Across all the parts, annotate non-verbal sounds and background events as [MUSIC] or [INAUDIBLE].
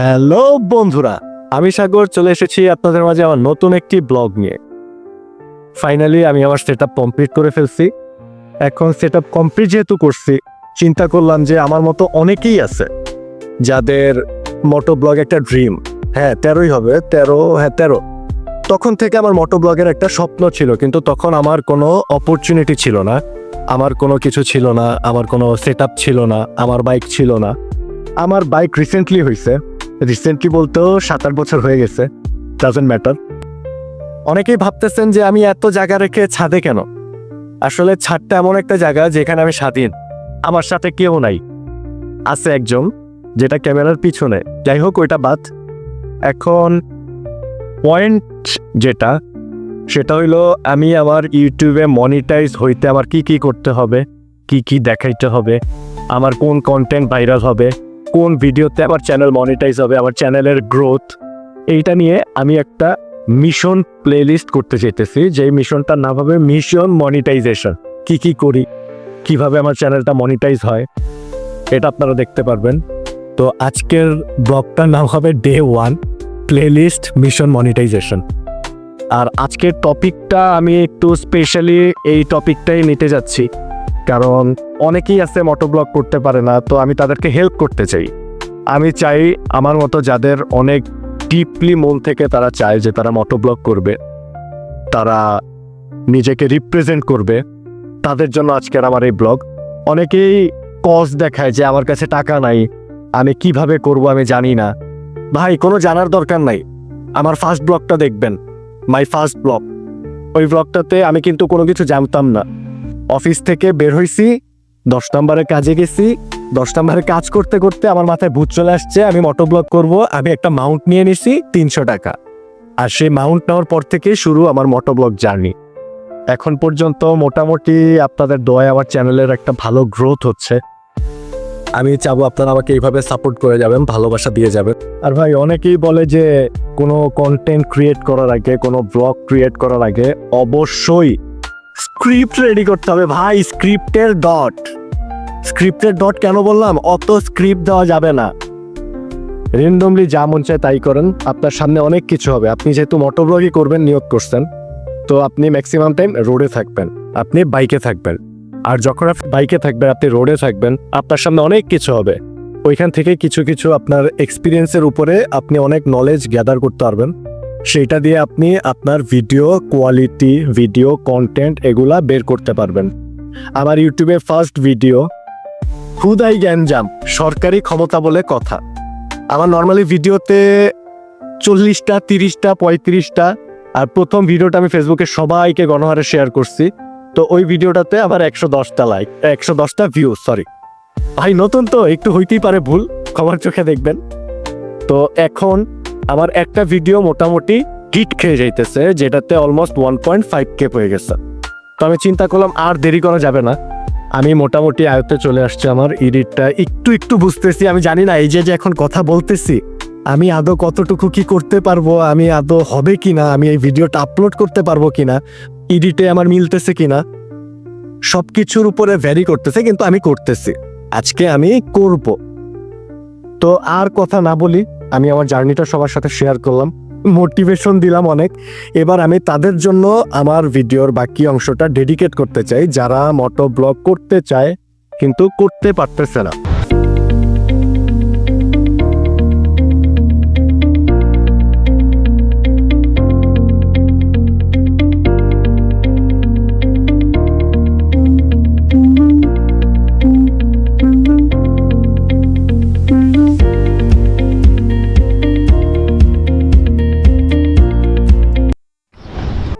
Hello বন্ধুরা, আমি সাগর, চলে এসেছি আপনাদের মাঝে আমার নতুন একটি ব্লগ নিয়ে। ফাইনালি আমি আমার সেট কমপ্লিট করে ফেলছি। এখন সেট কমপ্লিট যেহেতু করছি, চিন্তা করলাম যে আমার মতো অনেকেই আছে, যাদের মোটো ব্লগ একটা ড্রিম হ্যাঁ তেরোই হবে, তেরো হ্যাঁ তেরো। তখন থেকে আমার মোটো ব্লগের একটা স্বপ্ন ছিল, কিন্তু তখন আমার কোনো অপরচুনিটি ছিল না। আমার কোনো কিছু ছিল না, আমার কোনো সেট ছিল না, আমার বাইক ছিল না। আমার বাইক রিসেন্টলি হয়েছে রিসেন্টলি বলতেও সাত আট বছর হয়ে গেছে ডাজেন্ট ম্যাটার অনেকেই ভাবতেছেন যে আমি এত জায়গা রেখে ছাদে কেন? আসলে ছাদটা এমন একটা জায়গা যেখানে আমি স্বাধীন, আমার সাথে কেউ নাই। আছে একজন, যেটা ক্যামেরার পিছনে। যাই হোক, ওইটা বাদ। এখন পয়েন্ট যেটা, সেটা হইল আমি আমার ইউটিউবে মনিটাইজ হইতে আমার কি কি করতে হবে, কি কি দেখাইতে হবে, আমার কোন কন্টেন্ট ভাইরাল হবে কোন ভিডিওতে আমার চ্যানেল মনিটাইজ হবে, আমার চ্যানেলের গ্রোথ এইটা নিয়ে আমি একটা মিশন প্লেলিস্ট করতে চাইতেছি যে মিশনটার নাম হবে মিশন মনিটাইজেশন কি কি করি, কীভাবে আমার চ্যানেলটা মনিটাইজ হয়, এটা আপনারা দেখতে পারবেন। তো আজকের ব্লগটার নাম হবে day one playlist mission monetization আর আজকের টপিকটা আমি একটু স্পেশালি এই টপিকটাই নিতে যাচ্ছি। কারণ অনেকেই আছে মোটো ব্লগ করতে পারে না, তো আমি তাদেরকে হেল্প করতে চাই। আমি চাই আমার মতো যাদের অনেক ডিপলি মন থেকে তারা চায় যে তারা মোটো ব্লগ করবে, তারা নিজেকে রিপ্রেজেন্ট করবে, তাদের জন্য আজকের আমার এই ব্লগ অনেকেই কজ দেখায় যে আমার কাছে টাকা নাই, আমি কীভাবে করব আমি জানি না। ভাই, কোনো জানার দরকার নাই। আমার ফার্স্ট ব্লগটা দেখবেন মাই ফার্স্ট ব্লগ ওই ব্লগটাতে আমি কিন্তু কোনো কিছু জানতাম না। অফিস থেকে বের হইছি, দশ নম্বরে কাজে গেছি। দশ নম্বরে কাজ করতে করতে আমার মাথায় ভূত চলে আসছে, আমি মোটো ব্লগ করব, আমি একটা মাউন্ট নিয়ে নিছি, তিনশো টাকা। আর সেই মাউন্ট নেওয়ার পর থেকে শুরু আমার মোটো ব্লগ জার্নি এখন পর্যন্ত মোটামুটি আপনাদের দোয়ায় আমার চ্যানেলের একটা ভালো গ্রোথ হচ্ছে। আমি চাবো আপনারা আমাকে এইভাবে সাপোর্ট করে যাবেন, ভালোবাসা দিয়ে যাবেন। আর ভাই, অনেকেই বলে যে কোনো কন্টেন্ট ক্রিয়েট করার আগে, কোনো ব্লগ ক্রিয়েট করার আগে অবশ্যই স্ক্রিপ্ট রেডি করতে হবে। ভাই, স্ক্রিপ্টের ডট স্ক্রিপ্টের ডট কেন বললাম? অত স্ক্রিপ্ট দেওয়া যাবে না। রেন্ডমলি যা মন চায় তাই করেন। আপনার সামনে অনেক কিছু হবে। আপনি যেহেতু মোটর ব্লগই করবেন, নিয়োগ করছেন, তো আপনি ম্যাক্সিমাম টাইম রোডে থাকবেন। আপনি বাইকে থাকবেন। আর যখন আপনি বাইকে থাকবেন, আপনি রোডে থাকবেন, আপনার সামনে অনেক কিছু হবে। ওইখান থেকে কিছু কিছু আপনার এক্সপিরিয়েন্সের উপরে আপনি অনেক নলেজ গ্যাদার করতে পারবেন। সেইটা দিয়ে আপনি আপনার ভিডিও কোয়ালিটি ভিডিও কন্টেন্ট এগুলা বের করতে পারবেন। আমার ইউটিউবে ফার্স্ট ভিডিও হুদাই জ্ঞানজাম সরকারি ক্ষমতা বলে কথা। আমার নর্মালি ভিডিওতে চল্লিশটা, তিরিশটা, পঁয়ত্রিশটা, আর প্রথম ভিডিওটা আমি ফেসবুকে সবাইকে গণহারে শেয়ার করছি। তো ওই ভিডিওটাতে আবার একশো দশটা লাইক একশো দশটা ভিউ সরি ভাই, নতুন তো, একটু হইতেই পারে ভুল খবর চোখে দেখবেন। তো এখন আমার একটা ভিডিও মোটামুটি হিট খেয়ে যাইতেছে, যেটাতে almost one point five K হয়ে গেছে। তো আমি চিন্তা করলাম, আর দেরি করা যাবে না। আমি মোটামুটি আয়ত্তে চলে আসছে, আমার এডিটটা একটু একটু বুঝতেছি, আমি জানি না, এই যে যে এখন কথা বলতেছি, আমি আদৌ কতটুকু কি করতে পারব, আমি আদৌ হবে কিনা, আমি এই ভিডিওটা আপলোড করতে পারব কিনা এডিটে আমার মিলতেছে কিনা সব কিছুর উপরে ভ্যারি করতেছে, কিন্তু আমি করতেছি। আজকে আমি করব। তো আর কথা না বলি আমি আমার জার্নিটা সবার সাথে শেয়ার করলাম। মোটিভেশন দিলাম অনেক। এবার আমি তাদের জন্য আমার ভিডিওর বাকি অংশটা ডেডিকেট করতে চাই। যারা মটো ব্লগ করতে চায়, কিন্তু করতে পারতেছে না।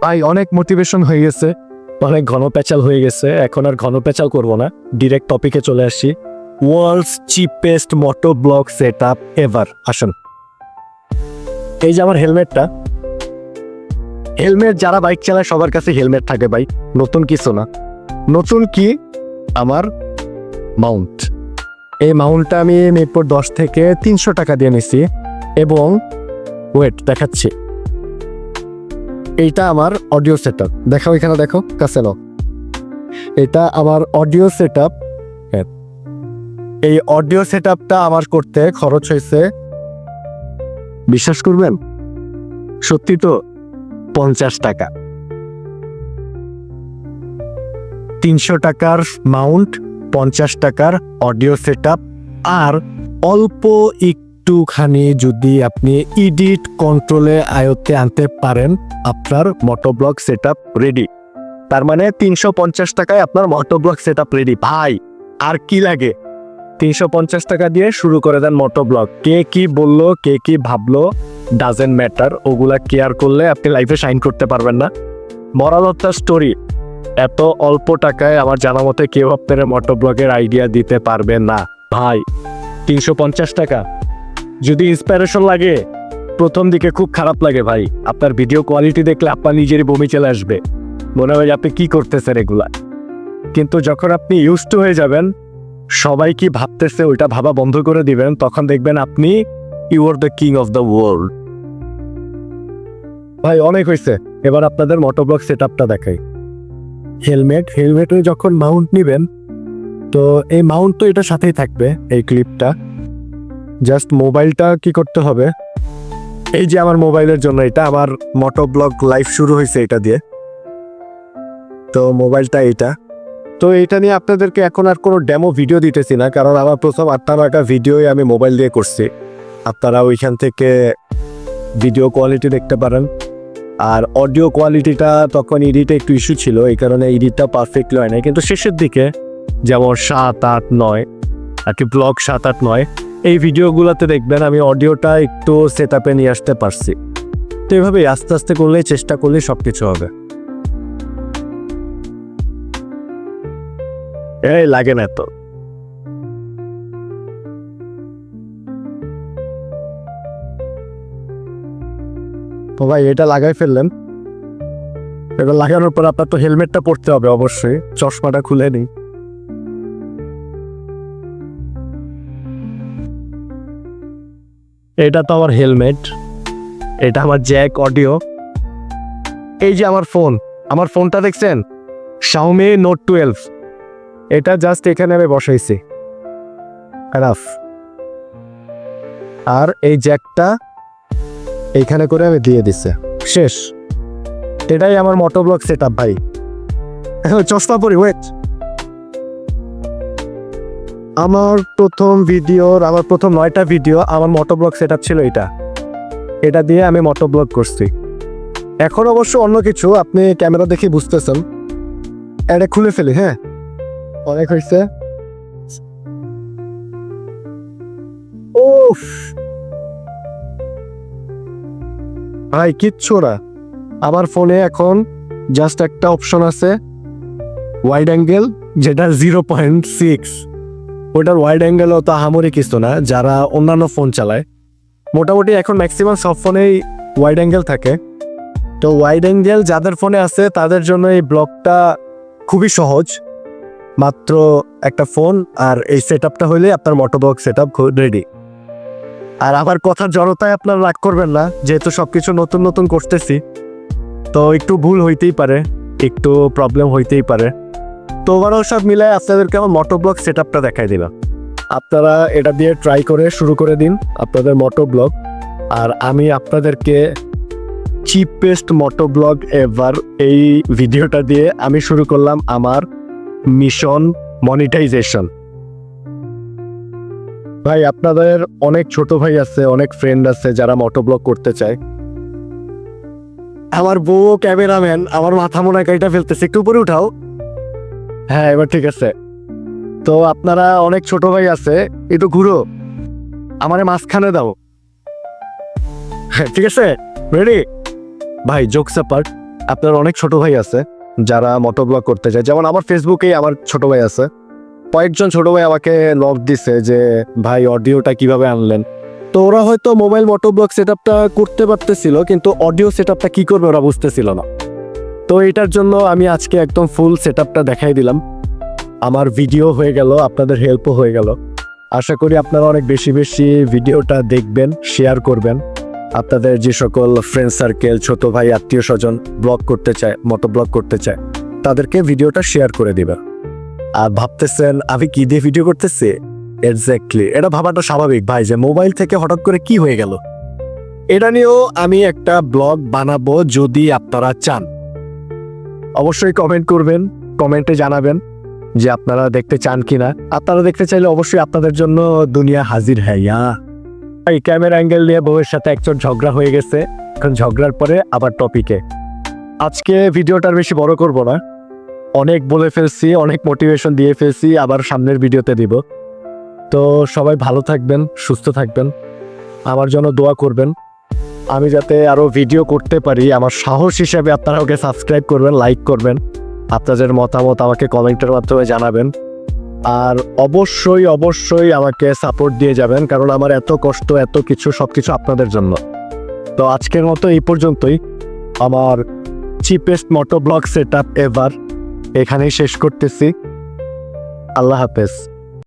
ভাই, অনেক মোটিভেশন হয়ে গেছে। অনেক ঘন পেঁচাল হয়ে গেছে। এখন আর ঘন পেঁচাল করব না। ডিরেক্ট টপিকে চলে আসি। World's cheapest moto vlog set up ever আসুন। এই যে আমার হেলমেটটা। হেলমেট যারা বাইক চালায়, সবার কাছে হেলমেট থাকে ভাই। নতুন কিছু না। নতুন কি? আমার মাউন্ট এই মাউন্টটা আমি মিরপুর দশ থেকে তিনশো টাকা দিয়ে নিছি। এবং ওয়েট দেখাচ্ছি। এইটা আমার অডিও সেট আপ দেখাও এখানে, দেখো কাছে এটা আমার অডিও সেট আপ এই অডিও সেট আপটা আমার করতে খরচ হয়েছে বিশ্বাস করবেন? সত্যি তো পঞ্চাশ টাকা। তিনশো টাকার মাউন্ট পঞ্চাশ টাকার অডিও সেট আর অল্প একটুখানি যদি আপনি ইডিট কন্ট্রোলে আয়ত্তে আনতে পারেন, আপনার মোটোব্লগ সেট আপ রেডি তার মানে তিনশো পঞ্চাশ টাকায় আপনার মোটোব্লগ সেট রেডি ভাই, আর কি লাগে? তিনশো পঞ্চাশ টাকা দিয়ে শুরু করে দেন মোটোব্লগ কে কি বলল, কে কি ভাবলো ডাজেন্ট ম্যাটার ওগুলা কেয়ার করলে আপনি লাইফে শাইন করতে পারবেন না। মরাল দ্য স্টোরি এত অল্প টাকায় আমার জানা মতে কেউ আপনার মোটোব্লগের আইডিয়া দিতে পারবে না। ভাই, তিনশো পঞ্চাশ টাকা। যদি ইন্সপিরেশন লাগে, প্রথম দিকে খুব খারাপ লাগে ভাই। আপনার ভিডিও কোয়ালিটি দেখলে আপনার নিজেরই বমি চলে আসবে। মনে হয় আপনি কি করতেছেন এগুলা। কিন্তু যখন আপনি ইউজ টু হয়ে যাবেন, সবাই কি ভাবতেছে ওইটা ভাবা বন্ধ করে দিবেন, তখন দেখবেন আপনি you are the king of the world ভাই, অনেক হয়েছে। এবার আপনাদের মোটোব্লগ সেট আপটা দেখাই। হেলমেট হেলমেটে যখন মাউন্ট নেবেন, তো এই মাউন্ট তো এটার সাথেই থাকবে, এই ক্লিপটা জাস্ট মোবাইলটা কি করতে হবে? এই যে আমার মোবাইলের জন্য এটা, আমার মোটোব্লগ লাইভ শুরু হয়েছে এটা দিয়ে। তো মোবাইলটা এটা। তো এটা নিয়ে আপনাদেরকে এখন আর কোনো ডেমো ভিডিও দিতেছি না, কারণ আমার প্রথম আটটা নয়টা ভিডিওই আমি মোবাইল দিয়ে করছি। আপনারা ওইখান থেকে ভিডিও কোয়ালিটি দেখতে পারেন। আর অডিও কোয়ালিটিটা তখন এডিটে একটু ইস্যু ছিল, এই কারণে এডিটটা পারফেক্টলি হয় না কিন্তু শেষের দিকে, যেমন সাত, আট, নয়, আর কি ব্লগ সাত, আট, নয় এই ভিডিওগুলোতে দেখবেন আমি অডিওটা একটু সেট আপে নিয়ে আসতে পারছি। তো এইভাবে আস্তে আস্তে করলে চেষ্টা করলে সব কিছু হবে। এই লাগে না তো ভাই, এটা লাগাই ফেললেন। এটা লাগানোর পর আপনার তো হেলমেটটা পরতে হবে অবশ্যই, চশমাটা খুলে নিই। এটা তো আমার হেলমেট, এটা আমার জ্যাক অডিও। এই যে আমার ফোন, আমার ফোনটা দেখছেন? শাওমি নোট টুয়েলভ এটা জাস্ট এখানে আমি বসাইছি। এনাফ আর এই জ্যাকটা এইখানে করে আমি দিয়ে দিছে। শেষ। এটাই আমার মোটোব্লগ সেট আপ ভাই। [LAUGHS] চশমা পরি ওয়েট আমার প্রথম ভিডিওর, আমার প্রথম নয়টা ভিডিও, আমার মোটোব্লগ সেট ছিল এটা। এটা দিয়ে আমি মোটোব্লগ করছি। এখন অবশ্য অন্য কিছু, আপনি ক্যামেরা দেখে বুঝতেছেন। এটা খুলে ফেলি হ্যাঁ? অনেক হয়েছে। ওফ ভাই, কিচ্ছু না। আমার ফোনে এখন জাস্ট একটা অপশন আছে। ওয়াইড অ্যাঙ্গেল যেটা জিরো পয়েন্ট সিক্স ওটার ওয়াইড অ্যাঙ্গেলও তো আহামরি কিছু না, যারা অন্যান্য ফোন চালায়। মোটামুটি এখন ম্যাক্সিমাম সব ফোনেই ওয়াইড অ্যাঙ্গেল থাকে। তো ওয়াইড অ্যাঙ্গেল যাদের ফোনে আছে, তাদের জন্য এই ব্লগটা খুবই সহজ। মাত্র একটা ফোন আর এই সেট আপটা হইলে আপনার moto vlog set up ready আর আমার কথার জড়তায় আপনার রাগ করবেন না, যেহেতু সব কিছু নতুন নতুন করতেছি। তো একটু ভুল হইতেই পারে, একটু প্রবলেম হইতেই পারে। তো ওভারঅল সব মিলায় আপনাদেরকে আমার মোটোব্লগ সেট আপটা দেখাই দিলাম। আপনারা এটা দিয়ে ট্রাই করে শুরু করে দিন আপনাদের মোটোব্লগ। আর আমি আপনাদেরকে চিপেস্ট মোটোব্লগ এভার এই ভিডিওটা দিয়ে আমি শুরু করলাম আমার মিশন মনিটাইজেশন ভাই, আপনাদের অনেক ছোট ভাই আছে, অনেক ফ্রেন্ড আছে যারা মোটোব্লগ করতে চায়। আমার বউ ক্যামেরাম্যান আমার মাথা মনে হয় ফেলতেছে। একটু উপরে উঠাও। হ্যাঁ এবার ঠিক আছে। তো আপনারা অনেক ছোট ভাই আছে, একটু ঘুরো। আমারে মাঝখানে দাও। হ্যাঁ ঠিক আছে? রেডি ভাই জোকস পার্ট আপনার অনেক ছোট ভাই আছে, যারা মোটোব্লগ করতে চায় যেমন আমার ফেসবুকেই আমার ছোট ভাই আছে। কয়েকজন ছোট ভাই আমাকে লক দিছে যে, ভাই অডিওটা কীভাবে আনলেন? তো ওরা হয়তো মোবাইল মোটোব্লগ সেট আপটা করতে পারতেছিল, কিন্তু অডিও সেট কি করবে ওরা বুঝতেছিল না। তো এটার জন্য আমি আজকে একদম ফুল সেট দেখাই দিলাম। আমার ভিডিও হয়ে গেল, আপনাদের হেল্পও হয়ে গেল। আশা করি আপনারা অনেক বেশি বেশি ভিডিওটা দেখবেন শেয়ার করবেন। আপনাদের যে সকল ফ্রেন্ড সার্কেল ছোট ভাই, আত্মীয় স্বজন ব্লগ করতে চায়, মতো ব্লগ করতে চায়, তাদেরকে ভিডিওটা শেয়ার করে দিবেন। আর ভাবতেছেন, আমি কি দিয়ে ভিডিও করতেছি? এক্স্যাক্টলি এটা ভাবাটা স্বাভাবিক। ভাই, যে মোবাইল থেকে হঠাৎ করে কি হয়ে গেল? এটা নিয়েও আমি একটা ব্লগ বানাবো যদি আপনারা চান। অবশ্যই কমেন্ট করবেন কমেন্টে জানাবেন যে আপনারা দেখতে চান কি কিনা। আপনারা দেখতে চাইলে অবশ্যই আপনাদের জন্য দুনিয়া হাজির হ্যাঁ ইয়া। এই ক্যামেরা অ্যাঙ্গেল নিয়ে বউয়ের সাথে একজন ঝগড়া হয়ে গেছে। এখন ঝগড়ার পরে আবার টপিকে আজকে ভিডিওটার বেশি বড় করব না। অনেক বলে ফেলছি, অনেক মোটিভেশন দিয়ে ফেলছি, আবার সামনের ভিডিওতে দিব। তো সবাই ভালো থাকবেন, সুস্থ থাকবেন। আমার জন্য দোয়া করবেন। আমি যাতে আরও ভিডিও করতে পারি, আমার সাহস হিসেবে আপনারা ওকে সাবস্ক্রাইব করবেন লাইক করবেন। আপনাদের মতামত আমাকে কমেন্টের মাধ্যমে জানাবেন। আর অবশ্যই অবশ্যই আমাকে সাপোর্ট দিয়ে যাবেন, কারণ আমার এত কষ্ট, এত কিছু সব কিছু আপনাদের জন্য। তো আজকের মতো এই পর্যন্তই। আমার cheapest moto vlog set up ever এখানেই শেষ করতেছি। আল্লাহ হাফেজ।